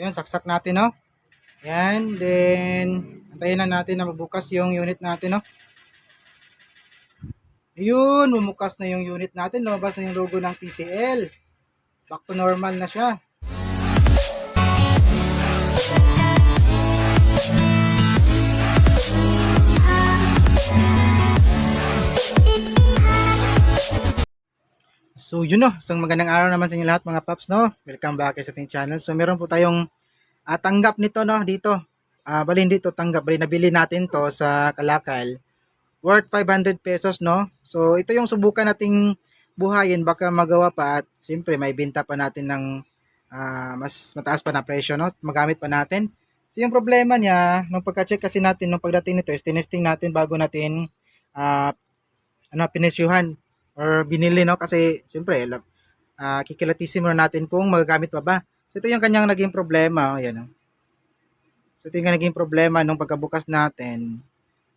Ayan, saksak natin, no? Ayan, then, antayin na natin na mabukas yung unit natin, no? Ayun, bumukas na yung unit natin. Lumabas na yung logo ng TCL. Back to normal na siya. So yun no, isang magandang araw naman sa inyo lahat mga paps no. Welcome back sa ating channel. So meron po tayong ah, tanggap nito no dito. Ah, bali hindi to tanggap, bali nabili natin to sa Kalakal. Worth 500 pesos no. So ito yung subukan nating buhayin baka magawa pa at siyempre may binta pa natin ng ah, mas mataas pa na presyo no. Magamit pa natin. So yung problema niya, nung pagka-check kasi natin nung pagdating nito, is tinesting natin bago natin ah, ano pinisyuhan or binili no kasi siyempre uh, kikilatisin muna natin kung magagamit pa ba. So ito yung kanyang naging problema, ayan oh. So ito yung naging problema nung pagkabukas natin.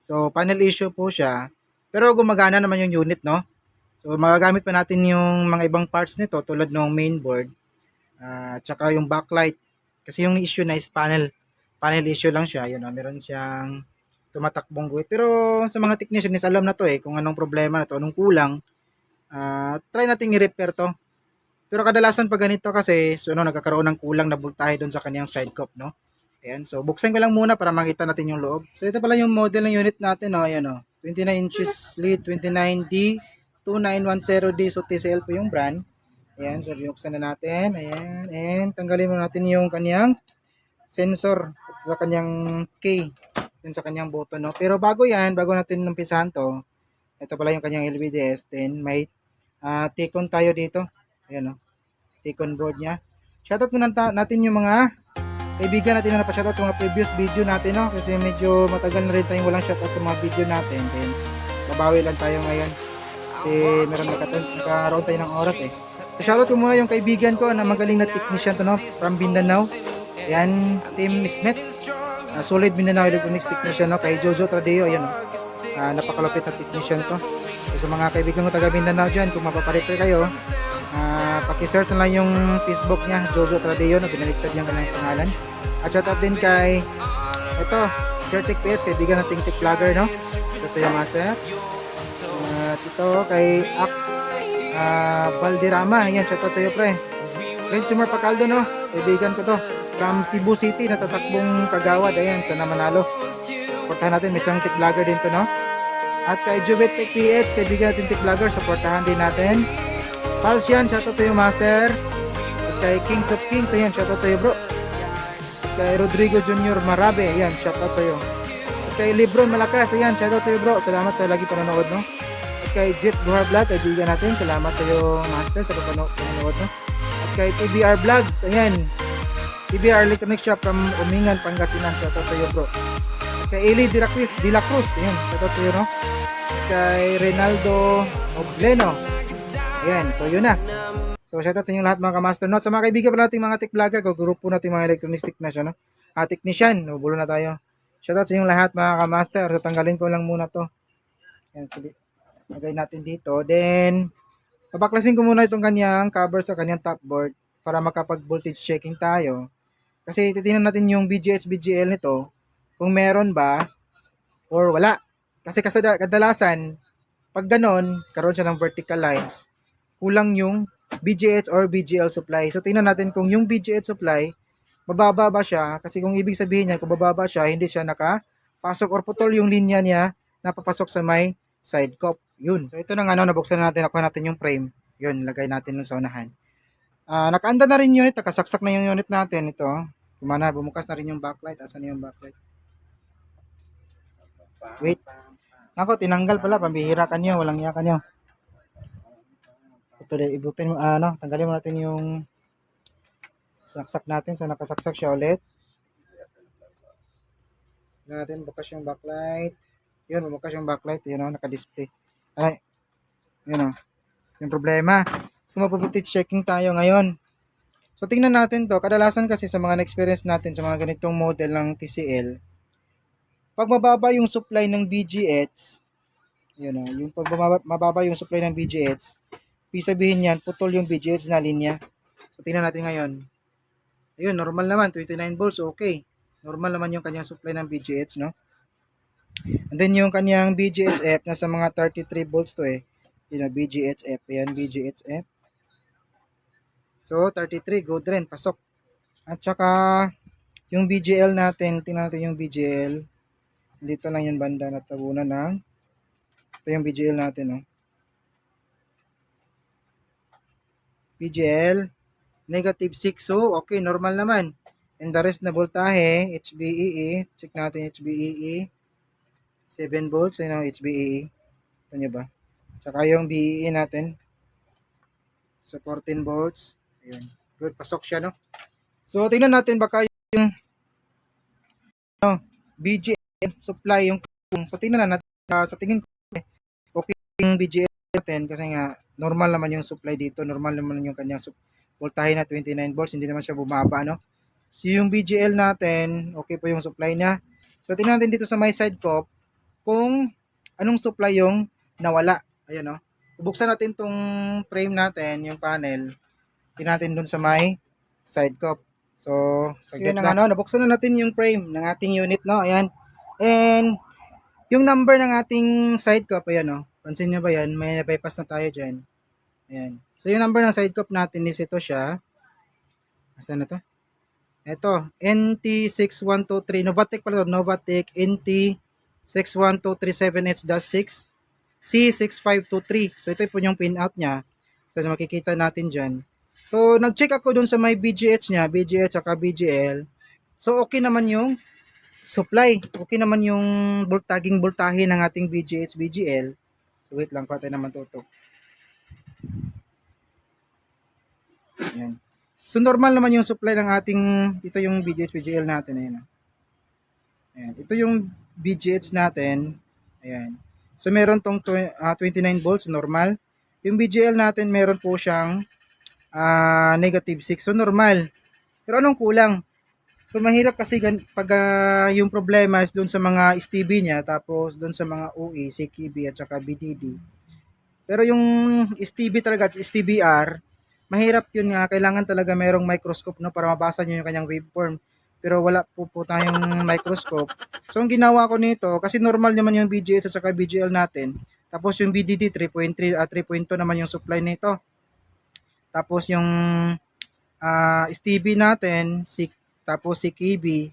So panel issue po siya, pero gumagana naman yung unit no. So magagamit pa natin yung mga ibang parts nito tulad ng mainboard at tsaka yung backlight kasi yung issue na is panel panel issue lang siya, yun oh, meron siyang tumatakbong guhit. Pero sa mga technician is alam na to eh kung anong problema na to, anong kulang. Ah, try nating i-repair to. Pero kadalasan pag ganito kasi, so, ano, nagkakaroon ng kulang na voltahe doon sa kanyang side cup, no? Ayan, so buksan ko lang muna para makita natin yung loob. So ito pala yung model ng unit natin, no? Ayan, no? 29 inches lead, 29D, 2910D, so TCL po yung brand. Ayan, so binuksan na natin. Ayan, and tanggalin mo natin yung kanyang sensor at sa kanyang K, yun sa kanyang button, no? Pero bago yan, bago natin umpisahan to, ito pala yung kanyang LVDS, then may uh, Tikon tayo dito. Ayan, no? Tikon board niya. Shoutout muna natin yung mga kaibigan natin na napashoutout sa mga previous video natin, no? Kasi medyo matagal na rin tayong walang shoutout sa mga video natin. Then, babawi lang tayo ngayon. Kasi meron nagkaroon tayo ng oras eh. So, shoutout ko muna yung kaibigan ko na magaling na technician to, no? From Mindanao. Yan, Team Smith. Uh, solid Mindanao Electronics Technician, no? Kay Jojo Tradeo, ayan, no? Uh, napakalupit na technician to. So, sa mga kaibigan ko taga Mindanao dyan, kung mapaparepair kayo, uh, pakisearch na lang yung Facebook niya, Jojo Tradeo, na pinaliktad niyang kanyang pangalan. At shout out din kay, ito, Certic PH, kaibigan nating tech vlogger, no? Ito sa yung master. At ito, kay Ak uh, Valderrama, yan, shout out sa iyo, pre. Benchmark Pacaldo, no? Kaibigan ko to. From Cebu City, natatakbong kagawad. Ayan, sana manalo. Supportahan natin, may isang tech din to, no? At kay Jubit Tech PH, kaibigan natin tech vlogger, supportahan din natin. Pals yan, shoutout sa iyo master. At kay Kings of Kings, ayan, shoutout sa iyo bro. At kay Rodrigo Junior Marabe, ayan, shoutout sa iyo. At kay Libron Malakas, ayan, shoutout sa iyo bro. Salamat sa lagi panonood, no? At kay Jet Buhar Vlog, kaibigan natin, salamat sa iyo master sa panonood, no? At kay TBR Vlogs, ayan, TBR Electronic Shop from Umingan, Pangasinan, shoutout sa iyo bro kay Eli De La Cruz, De La Cruz. Ayan, shoutout sa iyo, no? Kay Reynaldo Obleno. Ayan, so yun na. So shoutout sa inyo lahat mga kamaster. No? Sa mga kaibigan pa nating mga tech vlogger, ko grupo nating mga electronics technician, no? Ah, technician, no? bulo na tayo. Shoutout sa inyo lahat mga kamaster. So tanggalin ko lang muna to. Ayan, sige. Lagay natin dito. Then, pabaklasin ko muna itong kanyang cover sa kanyang top board para makapag voltage checking tayo. Kasi titingnan natin yung BGH BGL nito kung meron ba or wala. Kasi kadalasan, pag ganon, karoon siya ng vertical lines, kulang yung BGH or BGL supply. So, tingnan natin kung yung BGH supply, mababa ba siya? Kasi kung ibig sabihin niya, kung bababa siya, hindi siya nakapasok or putol yung linya niya na papasok sa may side cup. Yun. So, ito na nga, no, nabuksan na natin, nakuha natin yung frame. Yun, lagay natin sa unahan. Uh, nakaanda na rin yung unit, nakasaksak na yung unit natin. Ito, kumana, bumukas na rin yung backlight. Asan yung backlight? Wait. Nako, tinanggal pala. Pambihira ka niyo. Walang iya ka niyo. Ito ibutin mo, ano, tanggalin mo natin yung saksak natin. So, nakasaksak siya ulit. Tignan natin, bukas yung backlight. Yun, bukas yung backlight. Yun o, naka-display. Ay, yun o. Yung problema. So, mapuputit checking tayo ngayon. So, tingnan natin to. Kadalasan kasi sa mga na-experience natin sa mga ganitong model ng TCL, pag mababa yung supply ng BGH, yun o, yung pag mababa yung supply ng ibig sabihin yan, putol yung BGH na linya. So, tingnan natin ngayon. Ayun, normal naman, 29 volts, okay. Normal naman yung kanyang supply ng BGH, no? And then yung kanyang BGHF, nasa mga 33 volts to eh. Yun know, BGHF. Ayan, BGHF. So, 33, good rin, pasok. At saka, yung BGL natin, tingnan natin yung BGL. Dito lang yan banda, natabunan ng. Ito yung BGL natin, no? BGL, negative 6. So, okay, normal naman. And the rest na voltahe, HBEE, check natin HBEE. 7 volts, yun ang HBEE. Ito nyo ba? Tsaka yung BEE natin. So, 14 volts. Ayun. Good, pasok siya, no? So, tingnan natin baka yung no, BGL supply yung so tingnan na natin uh, sa tingin ko eh, okay yung BGL natin kasi nga normal naman yung supply dito normal naman yung kanyang voltahe na 29 volts hindi naman siya bumaba no? So yung BGL natin okay po yung supply niya. So tingnan natin dito sa my side ko kung anong supply yung nawala. Ayan no? Bubuksan natin tong frame natin yung panel. Tingnan natin dun sa my side cup So, so yun ang ano, nabuksan na natin yung frame ng ating unit, no? Ayan. And, yung number ng ating side cup, ayan, no? Pansin nyo ba yan? May bypass na tayo dyan. Ayan. So, yung number ng side cup natin is ito siya. Asan na to? Ito, NT6123. Novatec pala to. Novatec NT61237H-6 C6523. So, ito po yung pin out niya. So, makikita natin dyan. So, nag-check ako dun sa may BGH niya, BGH at BGL. So, okay naman yung supply. Okay naman yung voltaging voltahe ng ating BGH, BGL. So, wait lang, patay naman tutok. Ayan. So, normal naman yung supply ng ating, ito yung BGH, BGL natin. Ayan. Ayan. Ito yung BGH natin. Ayan. So, meron tong uh, 29 volts, normal. Yung BGL natin, meron po siyang uh, negative 6. So, normal. Pero anong kulang? So, mahirap kasi pag uh, yung problema is doon sa mga STB niya, tapos doon sa mga OE, CKB at saka BDD. Pero yung STB talaga at STBR, mahirap yun nga. Kailangan talaga merong microscope no, para mabasa nyo yung kanyang waveform. Pero wala po po tayong microscope. So, ang ginawa ko nito, kasi normal naman yung BGS at saka BGL natin. Tapos yung BDD 3.3 at 3.2 naman yung supply nito. Tapos yung uh, Stevie natin, si, tapos si KB,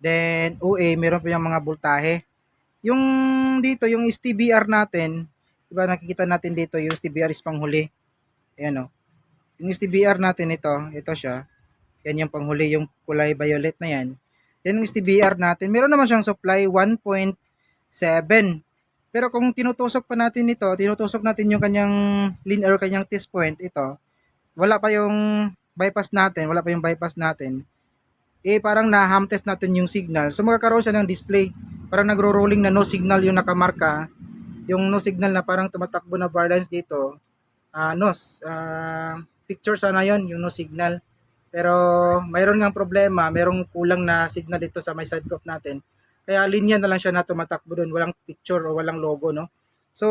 then OA, meron pa yung mga voltahe. Yung dito, yung STBR natin, diba nakikita natin dito, yung STBR is panghuli. Ayan o. Yung STBR natin ito, ito siya. Yan yung panghuli, yung kulay violet na yan. Yan yung STBR natin. Meron naman siyang supply 1.7. Pero kung tinutusok pa natin ito, tinutusok natin yung kanyang linear, kanyang test point, ito, wala pa yung bypass natin, wala pa yung bypass natin, eh parang na-ham test natin yung signal. So magkakaroon siya ng display. Parang nagro-rolling na no signal yung nakamarka. Yung no signal na parang tumatakbo na bar lines dito. Uh, no, uh, picture sana yon yung no signal. Pero mayroon ngang problema, mayroong kulang na signal dito sa may side cuff natin. Kaya linya na lang siya na tumatakbo doon, walang picture o walang logo, no? So,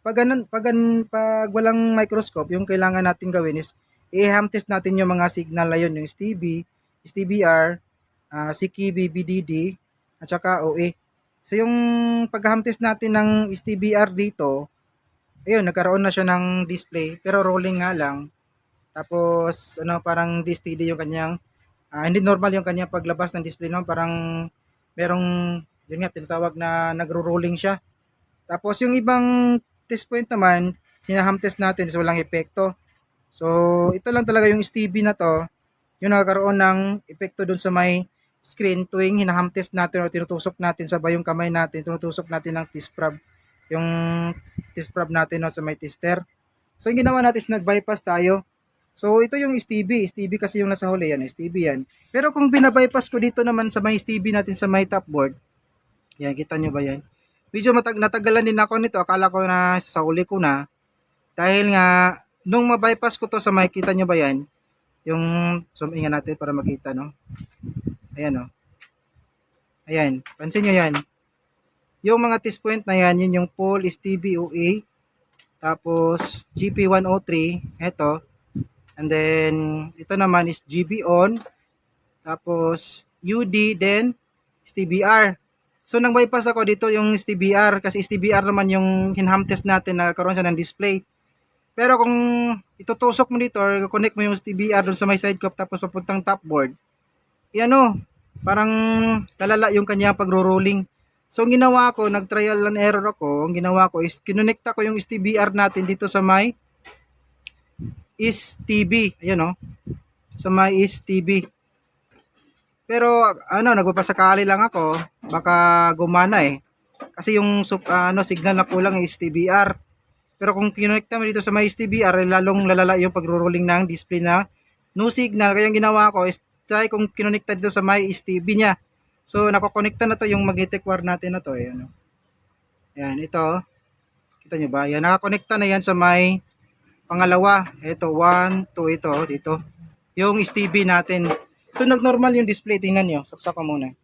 pag ganun, pag, ganun, pag walang microscope, yung kailangan natin gawin is i-ham test natin yung mga signal na yun, yung STB, STBR, uh, CKB, BDD, at saka OA. So yung pag-ham test natin ng STBR dito, ayun, nagkaroon na siya ng display, pero rolling nga lang. Tapos, ano, parang DSTD yung kanyang, uh, hindi normal yung kanyang paglabas ng display, no? Parang, merong, yun nga, tinatawag na nagro-rolling siya. Tapos, yung ibang test point naman, sinaham test natin is walang epekto. So, ito lang talaga yung Stevie na to, yung nakakaroon ng epekto dun sa may screen tuwing hinaham test natin o tinutusok natin sa yung kamay natin, tinutusok natin ng test prob, yung test prob natin no, sa may tester. So, yung ginawa natin is nag-bypass tayo. So, ito yung Stevie. Stevie kasi yung nasa huli yan. Stevie yan. Pero kung binabypass ko dito naman sa may Stevie natin sa may top board, yan, kita nyo ba yan? medyo matag natagalan din ako nito. Akala ko na sa uli ko na. Dahil nga, nung ma-bypass ko to sa makikita nyo ba yan? Yung in natin para makita, no? Ayan, no? Ayan, pansin nyo yan. Yung mga test point na yan, yun yung Paul STBOA. Tapos, GP103, eto. And then, ito naman is GB on. Tapos, UD, then STBR. So, nang bypass ako dito yung STBR kasi STBR naman yung hinham test natin na karoon siya ng display. Pero kung itutusok mo dito or connect mo yung STBR dun sa may side cup tapos papuntang top board, yan o, parang lalala yung kanya pagro-rolling. So, ang ginawa ko, nag-trial and error ako, ang ginawa ko is kinonekta ko yung STBR natin dito sa may is TB. Ayan o. Sa may is TB. Pero ano, nagpapasakali lang ako, baka gumana eh. Kasi yung ano, signal na kulang is TBR. Pero kung kinonekta mo dito sa may STBR, lalong lalala yung pagro-rolling ng display na no signal. Kaya ang ginawa ko is try kung kinonekta dito sa may STB niya. So, nakokonekta na to yung magnetic wire natin na to. Eh, ano. Yan, ito. Kita nyo ba? Yan, nakakonekta na yan sa may pangalawa. Ito, 1, 2, ito, dito. Yung STB natin. So, nag-normal yung display. Tingnan nyo. Saksak ka muna.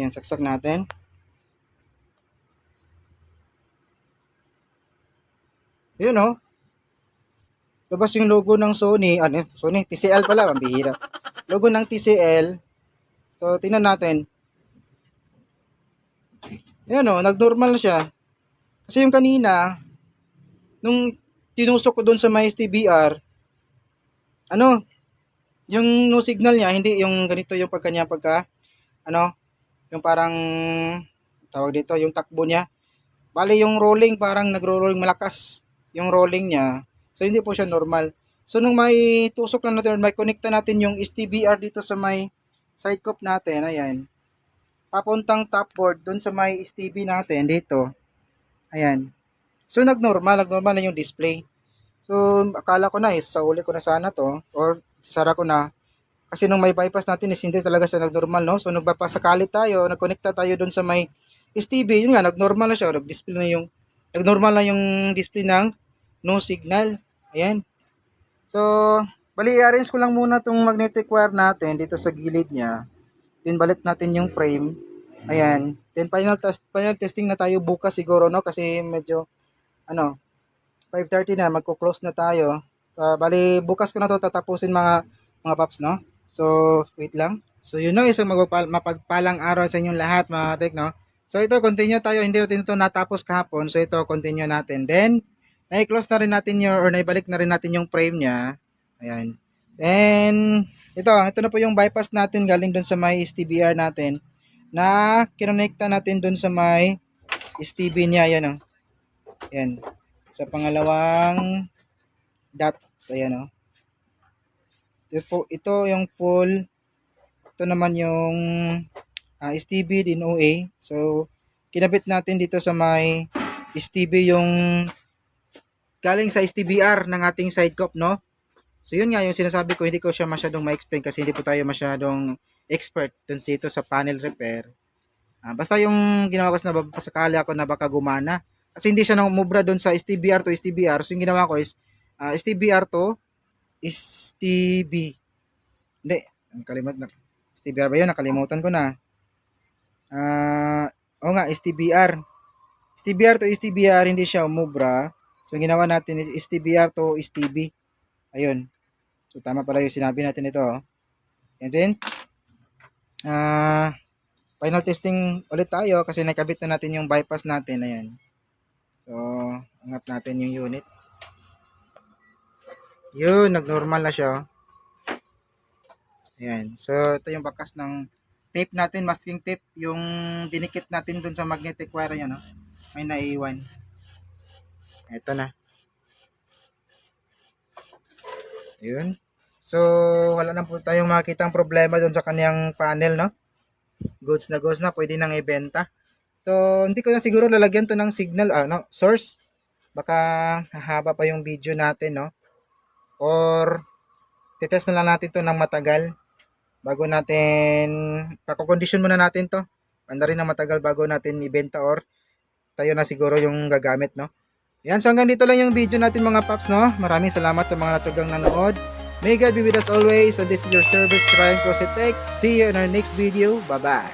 Yan, saksak natin. Yun, oh. Labas yung logo ng Sony. Ano, Sony, TCL pala. Ang bihira. Logo ng TCL. So, tingnan natin. Yan, oh. Nag-normal na siya. Kasi yung kanina, nung tinusok ko doon sa may STBR, ano, yung no signal niya, hindi yung ganito yung pagka niya pagka, ano, yung parang, tawag dito, yung takbo niya. Bali, yung rolling, parang nagro-rolling malakas. Yung rolling niya. So, hindi po siya normal. So, nung may tusok na natin, may connecta natin yung STBR dito sa may side cup natin, ayan. Papuntang top board, dun sa may STB natin, dito. Ayan. So, nag-normal, nag-normal na yung display. So, akala ko na is, sa uli ko na sana to, or sasara ko na. Kasi nung may bypass natin is hindi talaga siya nag-normal, no? So, nagpapasakali tayo, nag-connecta tayo dun sa may STB, yun nga, nag-normal na siya, nag-display na yung, nag-normal na yung display ng no signal. Ayan. So, bali, i-arrange ko lang muna tong magnetic wire natin dito sa gilid niya. Then, balik natin yung frame. Ayan. Then, final, test, final testing na tayo bukas siguro, no? Kasi medyo, ano, 5.30 na, magko-close na tayo. Uh, bali, bukas ko na to tatapusin mga, mga paps, no? So, wait lang. So, yun no, isang magpapal- mapagpalang araw sa inyong lahat, mga tek, no? So, ito, continue tayo. Hindi natin ito natapos kahapon. So, ito, continue natin. Then, na-close na rin natin yung, or naibalik na rin natin yung frame niya. Ayan. And, ito, ito na po yung bypass natin galing dun sa may STBR natin na kinonekta natin dun sa may STB niya. Ayan, oh. Ayan. Sa pangalawang dot. Ayan, oh. Ito, po, ito yung full. Ito naman yung uh, STB din OA. So, kinabit natin dito sa may STB yung galing sa STBR ng ating side cup, no? So, yun nga yung sinasabi ko, hindi ko siya masyadong ma-explain kasi hindi po tayo masyadong expert dun dito sa panel repair. Uh, basta yung ginawa ko na pasakali ako na baka gumana. Kasi hindi siya namubra dun sa STBR to STBR. So, yung ginawa ko is uh, STBR to STB. Hindi, nakalimutan na. STBR ba yun? Nakalimutan ko na. Ah, uh, o nga, STBR. STBR to STBR, hindi siya umubra. So, ginawa natin is STBR to STB. Ayun. So, tama pala yung sinabi natin ito. Oh. And then, uh, final testing ulit tayo kasi nakabit na natin yung bypass natin. Ayan. So, angat natin yung unit. Yun, nag-normal na siya. Ayan. So, ito yung bakas ng tape natin, masking tape, yung dinikit natin dun sa magnetic wire yun, no? may naiwan. Ito na. Yun. So, wala na po tayong makitang problema dun sa kanyang panel, no? Goods na goods na, pwede nang ibenta. So, hindi ko na siguro lalagyan to ng signal, ah, no, source. Baka hahaba pa yung video natin, no? Or, titest na lang natin to ng matagal bago natin, kakokondisyon muna natin to. Anda rin na matagal bago natin ibenta or tayo na siguro yung gagamit, no? Yan, so hanggang dito lang yung video natin mga paps, no? Maraming salamat sa mga natugang nanood. May God be with us always. And this is your service, Ryan Crossetech. See you in our next video. Bye-bye.